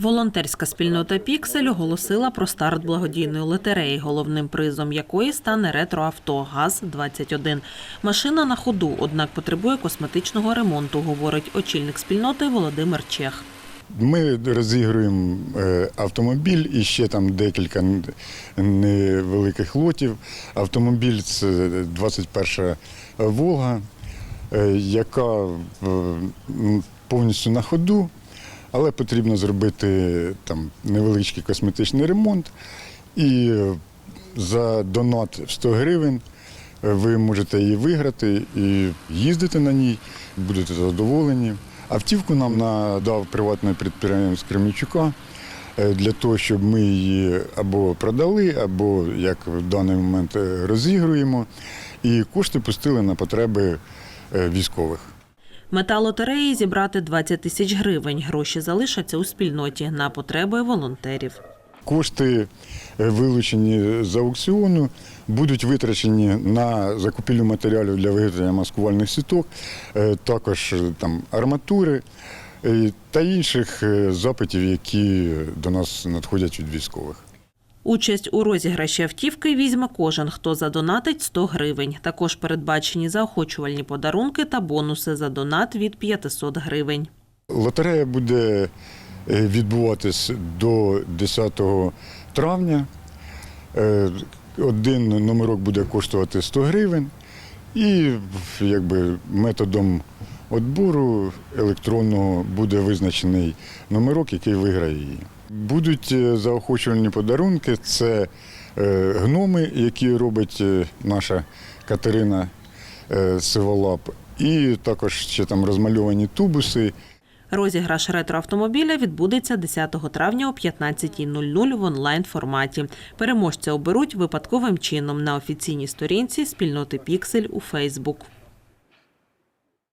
Волонтерська спільнота Піксель оголосила про старт благодійної лотереї, головним призом якої стане ретроавто ГАЗ-21. Машина на ходу, однак потребує косметичного ремонту, говорить очільник спільноти Володимир Чех. Ми розігруємо е, автомобіль і ще там декілька невеликих лотів. Автомобіль це 21 Волга, е, яка е, повністю на ходу, але потрібно зробити там невеличкий косметичний ремонт. І е, за донат в 100 гривень е, ви можете її виграти і їздити на ній, будете задоволені. Автівку нам надав приватний підприємець Кремлівчука е, для того, щоб ми її або продали, або як в даний момент розігруємо. І кошти пустили на потреби військових. Мета лотереї зібрати 20 тисяч гривень. Гроші залишаться у спільноті на потреби волонтерів. Кошти, е, вилучені з аукціону, будуть витрачені на закупівлю матеріалів для виготовлення маскувальних сіток, е, також е, там арматури та інших запитів, які до нас надходять від військових. Участь у розіграші автівки візьме кожен, хто задонатить 100 гривень. Також передбачені заохочувальні подарунки та бонуси за донат від 500 гривень. Лотерея буде е, відбуватись до 10 травня. Е, Один номерок буде коштувати 100 гривень. І якби, методом відбору електронного буде визначений номерок, який виграє її. Будуть е, заохочувальні подарунки. Це е, гноми, які робить е, наша Катерина Сиволап, і також ще там розмальовані тубуси. Розіграш ретроавтомобіля відбудеться 10 травня о 15.00 в онлайн форматі. Переможця оберуть випадковим чином на офіційній сторінці спільноти Піксель у Фейсбук.